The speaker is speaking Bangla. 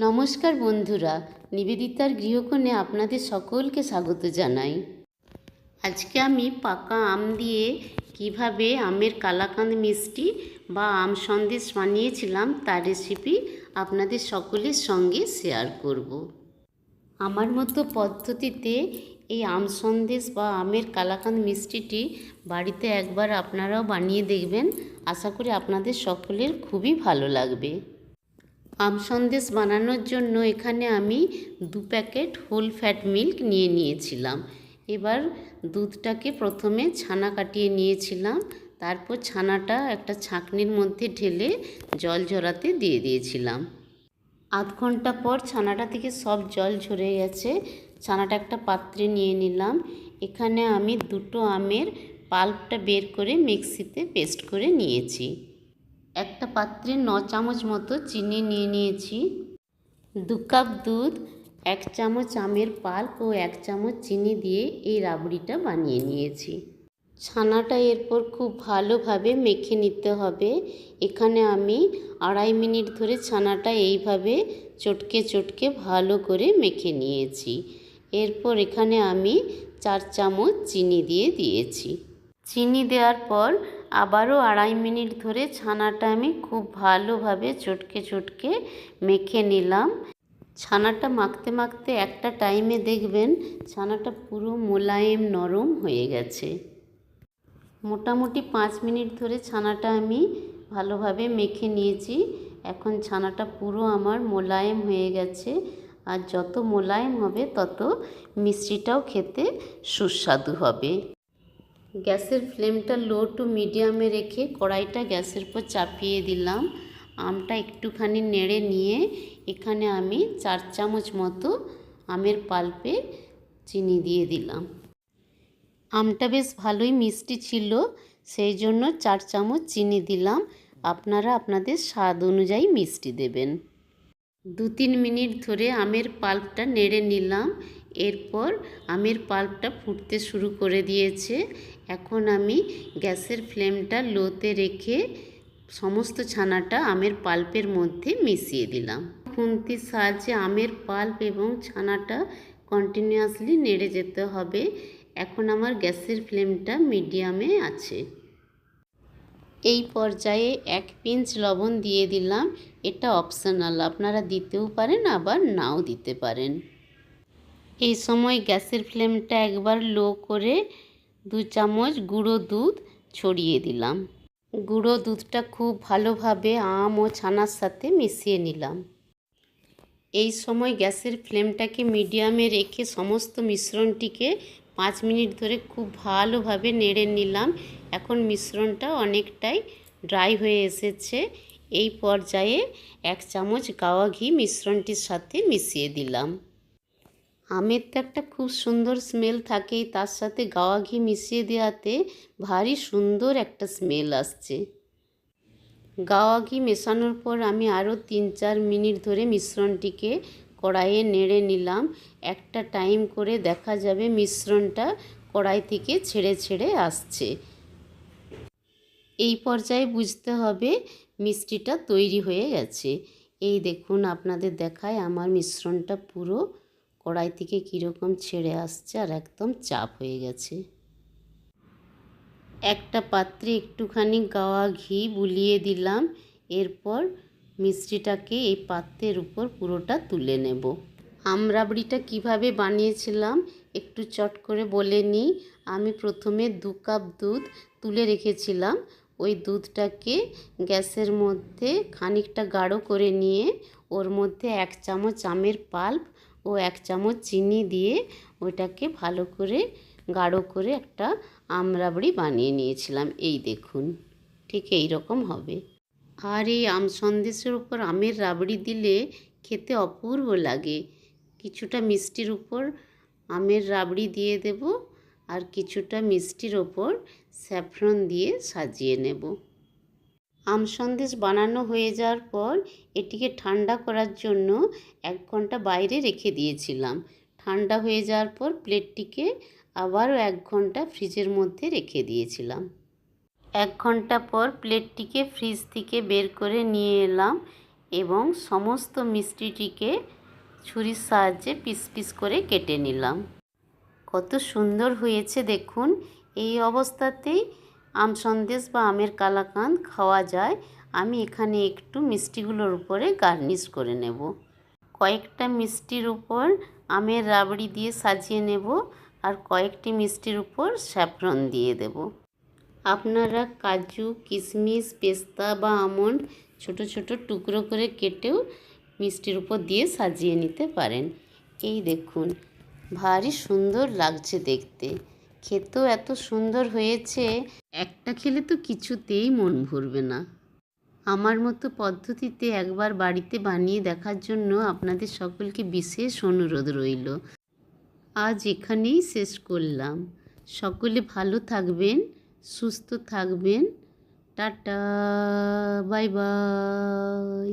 নমস্কার বন্ধুরা, নিবেদিতার গৃহকোণে আপনাদের সকলকে স্বাগত জানাই। আজকে আমি পাকা আম দিয়ে কীভাবে আমের কালাকাঁদ মিষ্টি বা আম সন্দেশ বানিয়েছিলাম তার রেসিপি আপনাদের সকলের সঙ্গে শেয়ার করব। আমার মতো পদ্ধতিতে এই আম সন্দেশ বা আমের কালাকাঁদ মিষ্টিটি বাড়িতে একবার আপনারাও বানিয়ে দেখবেন। আশা করি আপনাদের সকলের খুবই ভালো লাগবে। আম সন্দেশ বানানোর জন্য এখানে আমি দু প্যাকেট হোল ফ্যাট মিল্ক নিয়ে নিয়েছিলাম। এবার দুধটাকে প্রথমে ছানা কাটিয়ে নিয়েছিলাম। তারপর ছানাটা একটা ছাঁকনির মধ্যে ঢেলে জল ঝরাতে দিয়ে দিয়েছিলাম। আধ ঘণ্টা পর ছানাটা থেকে সব জল ঝরে গেছে। ছানাটা একটা পাত্রে নিয়ে নিলাম। এখানে আমি দুটো আমের পাল্পটা বের করে মিক্সিতে পেস্ট করে নিয়েছি। পাত্রে ন চামচ মতো চিনি নিয়ে নিয়েছি। দু কাপ দুধ, এক চামচ আমের পাল্প ও এক চামচ চিনি দিয়ে এই রাবড়িটা বানিয়ে নিয়েছি। ছানাটা এরপর খুব ভালোভাবে মেখে নিতে হবে। এখানে আমি আড়াই মিনিট ধরে ছানাটা এইভাবে চটকে চটকে ভালো করে মেখে নিয়েছি। এরপর এখানে আমি চার চামচ চিনি দিয়ে দিয়েছি। চিনি দেওয়ার পর আবারও আড়াই মিনিট ধরে ছানাটা আমি খুব ভালোভাবে চটকে চটকে মেখে নিলাম। ছানাটা মাখতে মাখতে একটা টাইমে দেখবেন ছানাটা পুরো মোলায়েম নরম হয়ে গেছে। মোটামুটি পাঁচ মিনিট ধরে ছানাটা আমি ভালোভাবে মেখে নিয়েছি। এখন ছানাটা পুরো আমার মোলায়েম হয়ে গেছে আর যত মোলায়েম হবে তত মিষ্টিটাও খেতে সুস্বাদু হবে। গ্যাসের ফ্লেমটা লো টু মিডিয়ামে রেখে কড়াইটা গ্যাসের উপর চাপিয়ে দিলাম। আমটা একটুখানি নেড়ে নিয়ে এখানে আমি চার চামচ মতো আমের পাল্পে চিনি দিয়ে দিলাম। আমটা বেশ ভালোই মিষ্টি ছিল, সেই জন্য চার চামচ চিনি দিলাম। আপনারা আপনাদের স্বাদ অনুযায়ী মিষ্টি দেবেন। দু তিন মিনিট ধরে আমের পাল্পটা নেড়ে নিলাম। এরপর আমের পাল্পটা ফুটতে শুরু করে দিয়েছে। এখন আমি গ্যাসের ফ্লেমটা লোতে রেখে সমস্ত ছানাটা আমের পাল্পের মধ্যে মিশিয়ে দিলাম। খুন্তির সাহায্যে আমের পাল্প এবং ছানাটা কন্টিনিউয়াসলি নেড়ে যেতে হবে। এখন আমার গ্যাসের ফ্লেমটা মিডিয়ামে আছে। এই পর্যায়ে এক পিঞ্চ লবণ দিয়ে দিলাম। এটা অপশনাল, আপনারা দিতেও পারেন, আবার নাও দিতে পারেন। এই সময় গ্যাসের ফ্লেমটা একবার লো করে দু চামচ গুঁড়ো দুধ ছড়িয়ে দিলাম। গুঁড়ো দুধটা খুব ভালোভাবে আম ও ছানার সাথে মিশিয়ে নিলাম। এই সময় গ্যাসের ফ্লেমটাকে মিডিয়ামে রেখে সমস্ত মিশ্রণটিকে পাঁচ মিনিট ধরে খুব ভালোভাবে নেড়ে নিলাম। এখন মিশ্রণটা অনেকটাই ড্রাই হয়ে এসেছে। এই পর্যায়ে এক চামচ গাওয়া ঘি মিশ্রণটির সাথে মিশিয়ে দিলাম। আমের তো একটা খুব সুন্দর স্মেল থাকেই, তার সাথে গাওয়া ঘি মিশিয়ে দেওয়াতে ভারী সুন্দর একটা স্মেল আসছে। গাওয়া ঘি মেশানোর পর আমি আরও তিন চার মিনিট ধরে মিশ্রণটিকে কড়াইয়ে নেড়ে নিলাম। একটা টাইম করে দেখা যাবে মিশ্রণটা কড়াই থেকে ছেড়ে ছেড়ে আসছে। এই পর্যায়ে বুঝতে হবে মিষ্টিটা তৈরি হয়ে গেছে। এই দেখুন, আপনাদের দেখায় আমার মিশ্রণটা পুরো কড়াই থেকে কীরকম ছেড়ে আসছে আর একদম চাপ হয়ে গেছে। একটা পাত্রে একটুখানি গাওয়া ঘি বুলিয়ে দিলাম, এরপর মিষ্টিটাকে এই পাত্রের উপর পুরোটা তুলে নেব। আমরাবড়িটা কীভাবে বানিয়েছিলাম একটু চট করে বলে নিই। আমি প্রথমে দু কাপ দুধ তুলে রেখেছিলাম, ওই দুধটাকে গ্যাসের মধ্যে খানিকটা গাঢ় করে নিয়ে, ওর মধ্যে এক চামচ আমের পাল্প ও এক চামচ চিনি দিয়ে ওইটাকে ভালো করে, গাঢ় করে একটা আমরাবড়ি বানিয়ে নিয়েছিলাম। এই দেখুন, ঠিক এই রকম হবে। আর এই আম সন্দেশের উপর আমের রাবড়ি দিলে খেতে অপূর্ব লাগে। কিছুটা মিষ্টির উপর আমের রাবড়ি দিয়ে দেব আর কিছুটা মিষ্টির ওপর স্যাফরন দিয়ে সাজিয়ে নেব। আম সন্দেশ বানানো হয়ে যাওয়ার পর এটিকে ঠান্ডা করার জন্য এক ঘণ্টা বাইরে রেখে দিয়েছিলাম। ঠান্ডা হয়ে যাওয়ার পর প্লেটটিকে আবারও এক ঘণ্টা ফ্রিজের মধ্যে রেখে দিয়েছিলাম। এক ঘণ্টা পর প্লেটটিকে ফ্রিজ থেকে বের করে নিয়ে এলাম এবং সমস্ত মিষ্টিটিকে ছুরির সাহায্যে পিস পিস করে কেটে নিলাম। কত সুন্দর হয়েছে দেখুন, এই অবস্থাতেই আম সন্দেশ বা আমের কালাকাঁদ খাওয়া যায়। আমি এখানে একটু মিষ্টিগুলোর উপরে গার্নিশ করে নেব। কয়েকটা মিষ্টির উপর আমের রাবড়ি দিয়ে সাজিয়ে নেব আর কয়েকটি মিষ্টির উপর স্যাফরন দিয়ে দেব। আপনারা কাজু, কিশমিশ, পেস্তা বা আমন্ড ছোট ছোট টুকরো করে কেটেও মিষ্টির উপর দিয়ে সাজিয়ে নিতে পারেন। এই দেখুন, ভারী সুন্দর লাগছে দেখতে। খেতেও এত সুন্দর হয়েছে, একটা খেলে তো কিছুতেই মন ভরবে না। আমার মতো পদ্ধতিতে একবার বাড়িতে বানিয়ে দেখার জন্য আপনাদের সকলকে বিশেষ অনুরোধ রইল। আজ এখানেই শেষ করলাম। সকলে ভালো থাকবেন, সুস্থ থাকবেন। Tata, bye bye.